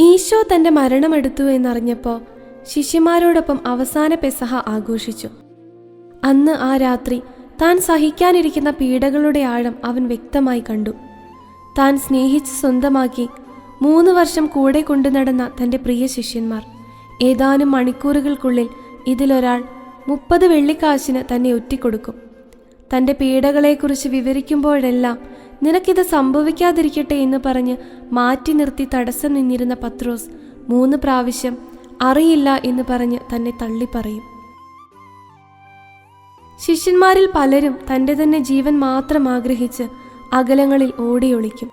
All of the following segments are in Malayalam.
ഈശോ തന്റെ മരണമെടുത്തു എന്നറിഞ്ഞപ്പോൾ ശിഷ്യന്മാരോടൊപ്പം അവസാന പെസഹ ആഘോഷിച്ചു. അന്ന് ആ രാത്രി താൻ സഹിക്കാനിരിക്കുന്ന പീഡകളുടെ ആഴം അവൻ വ്യക്തമായി കണ്ടു. താൻ സ്നേഹിച്ച് സ്വന്തമാക്കി മൂന്ന് വർഷം കൂടെ കൊണ്ടു നടന്ന തന്റെ പ്രിയ ശിഷ്യന്മാർ ഏതാനും മണിക്കൂറുകൾക്കുള്ളിൽ ഇതിലൊരാൾ മുപ്പത് വെള്ളിക്കാശിന് തന്നെ ഒറ്റിക്കൊടുക്കും. തന്റെ പീഡകളെക്കുറിച്ച് വിവരിക്കുമ്പോഴെല്ലാം നിനക്കിത് സംഭവിക്കാതിരിക്കട്ടെ എന്ന് പറഞ്ഞ് മാറ്റി നിർത്തി തടസ്സം നിന്നിരുന്ന പത്രോസ് മൂന്ന് പ്രാവശ്യം അറിയില്ല എന്ന് പറഞ്ഞ് തന്നെ തള്ളി പറയും. ശിഷ്യന്മാരിൽ പലരും തന്റെ തന്നെ ജീവൻ മാത്രം ആഗ്രഹിച്ച് അകലങ്ങളിൽ ഓടിയൊളിക്കും.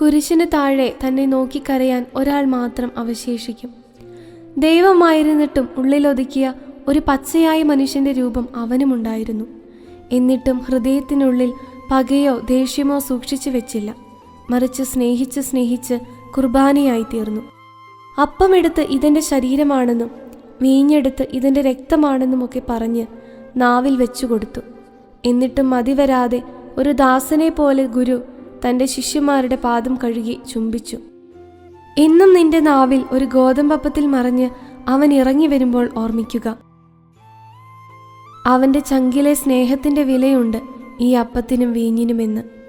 കുരിശിന് താഴെ തന്നെ നോക്കിക്കരയാൻ ഒരാൾ മാത്രം അവശേഷിക്കും. ദൈവമായിരുന്നിട്ടും ഉള്ളിലൊതുക്കിയ ഒരു പച്ചയായ മനുഷ്യന്റെ രൂപം അവനുമുണ്ടായിരുന്നു. എന്നിട്ടും ഹൃദയത്തിനുള്ളിൽ പകയോ ദേഷ്യമോ സൂക്ഷിച്ചു വെച്ചില്ല. മറിച്ച് സ്നേഹിച്ച് സ്നേഹിച്ച് കുർബാനയായി തീർന്നു അപ്പമെടുത്ത് ഇതിന്റെ ശരീരമാണെന്നും വീഞ്ഞെടുത്ത് ഇതിന്റെ രക്തമാണെന്നുമൊക്കെ പറഞ്ഞ് നാവിൽ വെച്ചു കൊടുത്തു എന്നിട്ടും മതി വരാതെ ഒരു ദാസനെ പോലെ ഗുരു തന്റെ ശിഷ്യന്മാരുടെ പാദം കഴുകി ചുംബിച്ചു. എന്നും നിന്റെ നാവിൽ ഒരു ഗോതമ്പപ്പത്തിൽ മറിഞ്ഞ് അവൻ ഇറങ്ങി വരുമ്പോൾ ഓർമ്മിക്കുക. അവന്റെ ചങ്കിലെ സ്നേഹത്തിന്റെ വിലയുണ്ട്. ഈ അപ്പത്തിനും വീഞ്ഞിനുമെന്ന്